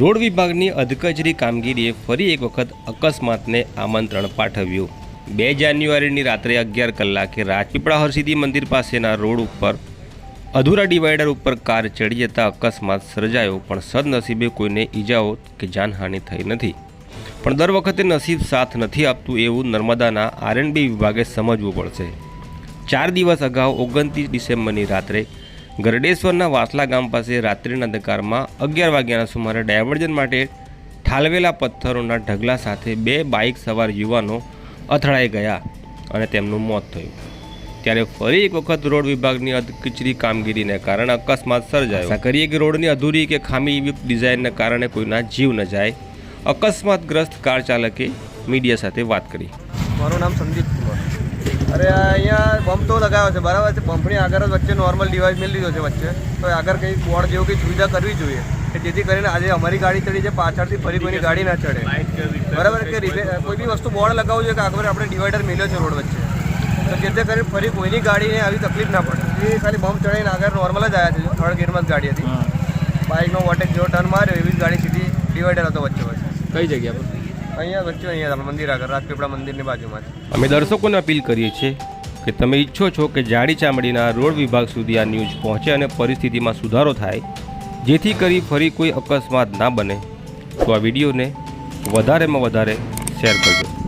Road વિભાગની અધકચરી કામગીરીએ ફરી એક વખત અકસ્માતને આમંત્રણ પાઠવ્યું. બે જાન્યુઆરીની રાત્રે અગિયાર કલાકે રાજપીપળા હરસિદ્ધિ મંદિર પાસેના રોડ ઉપર અધૂરા ડિવાઈડર ઉપર કાર ચડી જતા અકસ્માત સર્જાયો, પણ સદનસીબે કોઈને ઈજાઓ કે જાનહાનિ થઈ નથી. પણ દર વખતે નસીબ સાથ નથી આપતું એવું નર્મદાના આરએનબી વિભાગે સમજવું પડશે. ચાર દિવસ અગાઉ ઓગણત્રીસ ડિસેમ્બરની રાત્રે ગરડેશ્વરના વાસલા ગામ પાસે રાત્રિના અંધકારમાં અગિયાર વાગ્યાના સુમારે ડાયવર્જન માટે ઠાલવેલા પથ્થરોના ઢગલા સાથે બે બાઇક સવાર યુવાનો અથડાઈ ગયા અને તેમનું મોત થયું. ત્યારે ફરી એક વખત રોડ વિભાગની અધકચરી કામગીરીને કારણે અકસ્માત સર્જાયો. કરીએ કે રોડની અધૂરી કે ખામીયુક્ત ડિઝાઇનને કારણે કોઈના જીવ ન જાય. અકસ્માતગ્રસ્ત કાર ચાલકે મીડિયા સાથે વાત કરી. મારું નામ સંદીપ કુમાર. અરે અહીંયા તો લગાવ્યો છે. બરાબર છે. પંપની આગળ જ વચ્ચે નોર્મલ ડિવાઇસ મેળવી દીધો છે વચ્ચે. તો આગળ કંઈ બોર્ડ જેવું કંઈ સુવિધા કરવી જોઈએ? કે જેથી કરીને આજે અમારી ગાડી ચડી છે પાછળથી ફરી કોઈની ગાડી ના ચડે. બરાબર? કે કોઈ બી વસ્તુ બોર્ડ લગાવવું જોઈએ કે આગળ આપણે ડિવાઈડર મેળ્યો છે રોડ વચ્ચે. તો જેથી કરીને ફરી કોઈની ગાડીને આવી તકલીફ ના પડે. એ ખાલી બમ્પ ચડાવીને આગળ નોર્મલ જ આવ્યા છે. થર્ડ ગેરમાં જ ગાડી હતી. બાઇકનો વોટેજ જેવો ટર્ન માર્યો એવી જ ગાડી સીધી ડિવાઈડર હતો વચ્ચે વચ્ચે. કઈ જગ્યા પર? અહીંયા વચ્ચે અહીંયા મંદિર આગળ રાજપીપળા મંદિરની બાજુમાં અમે દર્શકોને અપીલ કરીએ છીએ કે તમે ઈચ્છો છો કે જાડી ચામડીના રોડ વિભાગ સુધી આ ન્યૂઝ પહોંચે અને પરિસ્થિતિમાં સુધારો થાય, જેથી કરી ફરી કોઈ અકસ્માત ના બને, તો આ વિડીયોને વધારેમાં વધારે શેર કરજો.